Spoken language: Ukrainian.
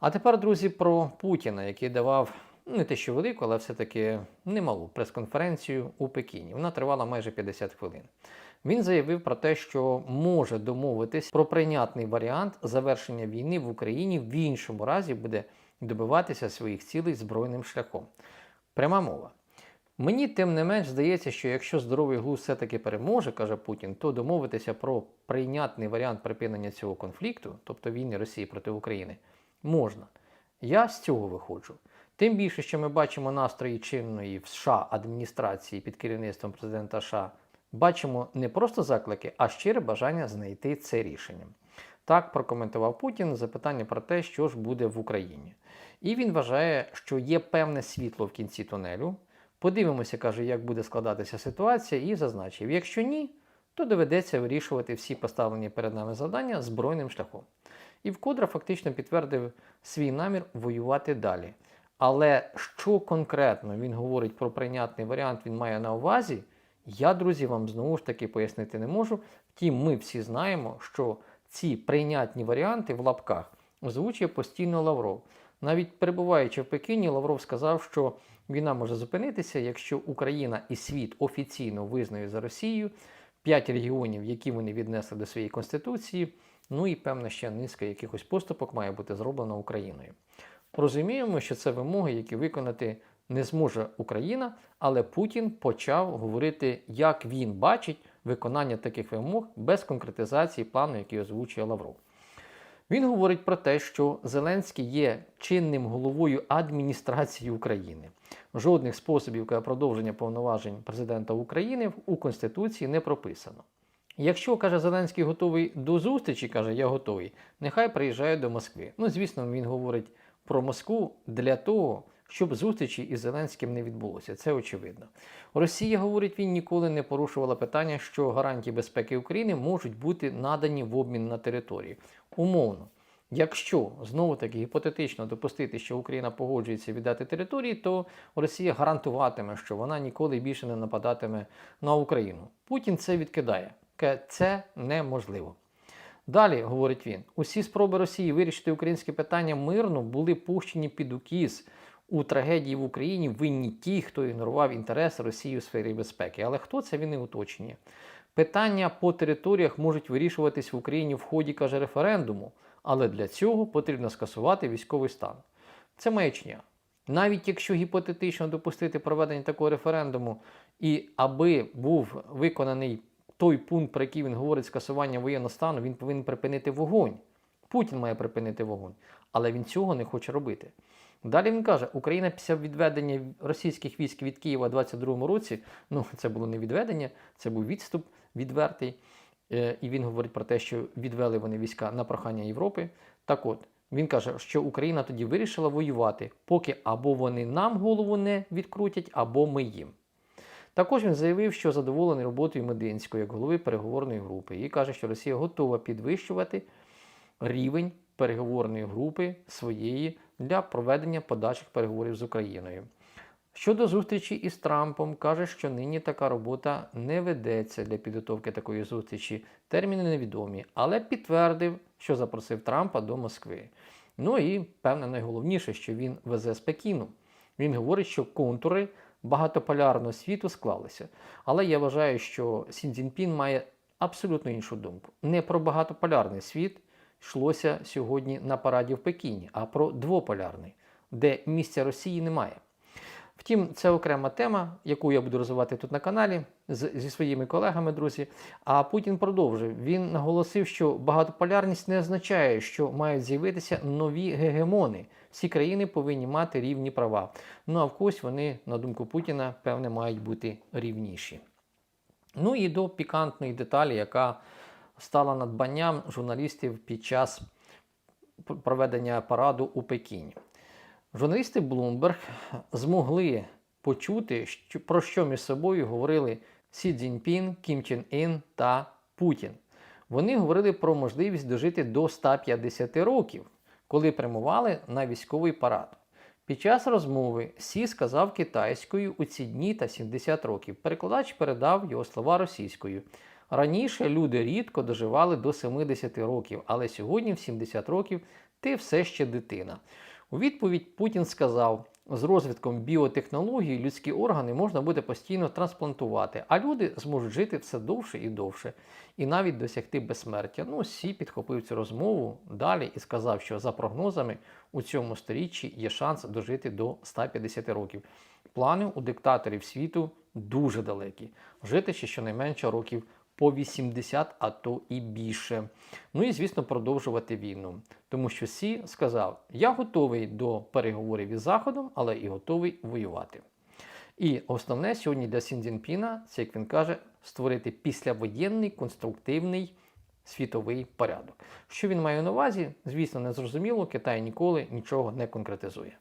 А тепер, друзі, про Путіна, який давав ну, не те, що велику, але все-таки немалу прес-конференцію у Пекіні. Вона тривала майже 50 хвилин. Він заявив про те, що може домовитись про прийнятний варіант завершення війни в Україні в іншому разі буде добиватися своїх цілей збройним шляхом. Пряма мова. Мені тим не менш здається, що якщо здоровий глузд все-таки переможе, каже Путін, то домовитися про прийнятний варіант припинення цього конфлікту, тобто війни Росії проти України, можна. Я з цього виходжу. Тим більше, що ми бачимо настрої чинної в США адміністрації під керівництвом президента США, бачимо не просто заклики, а щире бажання знайти це рішення. Так прокоментував Путін запитання про те, що ж буде в Україні. І він вважає, що є певне світло в кінці тунелю. Подивимося, каже, як буде складатися ситуація, і зазначив: якщо ні, то доведеться вирішувати всі поставлені перед нами завдання збройним шляхом. І вкотре фактично підтвердив свій намір воювати далі. Але що конкретно він говорить про прийнятний варіант, він має на увазі, я, друзі, вам знову ж таки пояснити не можу. Втім, ми всі знаємо, що ці прийнятні варіанти в лапках озвучує постійно Лавров. Навіть перебуваючи в Пекіні, Лавров сказав, що війна може зупинитися, якщо Україна і світ офіційно визнають за Росією п'ять регіонів, які вони віднесли до своєї конституції. Ну і певна ще низка якихось поступок має бути зроблена Україною. Розуміємо, що це вимоги, які виконати не зможе Україна, але Путін почав говорити, як він бачить виконання таких вимог без конкретизації плану, який озвучує Лавров. Він говорить про те, що Зеленський є чинним головою адміністрації України. Жодних способів продовження повноважень президента України у Конституції не прописано. Якщо, каже Зеленський, готовий до зустрічі, каже, я готовий, нехай приїжджає до Москви. Ну, звісно, він говорить про Москву для того, щоб зустрічі із Зеленським не відбулося. Це очевидно. Росія, говорить, він ніколи не порушувала питання, що гарантії безпеки України можуть бути надані в обмін на території. Умовно. Якщо знову таки гіпотетично допустити, що Україна погоджується віддати території, то Росія гарантуватиме, що вона ніколи більше не нападатиме на Україну. Путін це відкидає. Це неможливо. Далі, говорить він, усі спроби Росії вирішити українське питання мирно були пущені під укіз. У трагедії в Україні винні ті, хто ігнорував інтереси Росії у сфері безпеки. Але хто це він не уточнює? Питання по територіях можуть вирішуватись в Україні в ході, каже, референдуму, але для цього потрібно скасувати військовий стан. Це маячня. Навіть якщо гіпотетично допустити проведення такого референдуму, і аби був виконаний той пункт, про який він говорить скасування воєнного стану, він повинен припинити вогонь. Путін має припинити вогонь, але він цього не хоче робити. Далі він каже, Україна після відведення російських військ від Києва у 22-му році, ну це було не відведення, це був відступ відвертий. Е, І він говорить про те, що відвели вони війська на прохання Європи. Так от, він каже, що Україна тоді вирішила воювати, поки або вони нам голову не відкрутять, або ми їм. Також він заявив, що задоволений роботою Мединської як голови переговорної групи, і каже, що Росія готова підвищувати рівень переговорної групи своєї для проведення подальших переговорів з Україною. Щодо зустрічі із Трампом, каже, що нині така робота не ведеться для підготовки такої зустрічі. Терміни невідомі, але підтвердив, що запросив Трампа до Москви. Ну і певне найголовніше, що він везе з Пекіну. Він говорить, що контури багатополярного світу склалися. Але я вважаю, що Сін Цзіньпін має абсолютно іншу думку. Не про багатополярний світ йшлося сьогодні на параді в Пекіні, а про двополярний, де місця Росії немає. Втім, це окрема тема, яку я буду розвивати тут на каналі з, зі своїми колегами, друзі. А Путін продовжив. Він наголосив, що багатополярність не означає, що мають з'явитися нові гегемони. Всі країни повинні мати рівні права. Ну а в когось вони, на думку Путіна, певне, мають бути рівніші. Ну і до пікантної деталі, яка стала надбанням журналістів під час проведення параду у Пекіні. Журналісти Bloomberg змогли почути, про що між собою говорили Сі Цзіньпін, Кім Чен Ін та Путін. Вони говорили про можливість дожити до 150 років, коли прямували на військовий парад. Під час розмови Сі сказав китайською у ці дні та 70 років. Перекладач передав його слова російською. Раніше люди рідко доживали до 70 років, але сьогодні в 70 років ти все ще дитина. У відповідь Путін сказав: з розвитком біотехнологій людські органи можна буде постійно трансплантувати, а люди зможуть жити все довше і довше, і навіть досягти безсмертя. Ну, Сі підхопив цю розмову далі і сказав, що за прогнозами у цьому сторіччі є шанс дожити до 150 років. Плани у диктаторів світу дуже далекі. Жити ще щонайменше років по 80, а то і більше. Ну і, звісно, продовжувати війну. Тому що Сі сказав: Я готовий до переговорів із Заходом, але і готовий воювати. І основне сьогодні для Сін Цзіньпіна, це як він каже, створити післявоєнний конструктивний світовий порядок. Що він має на увазі, звісно, не зрозуміло, Китай ніколи нічого не конкретизує.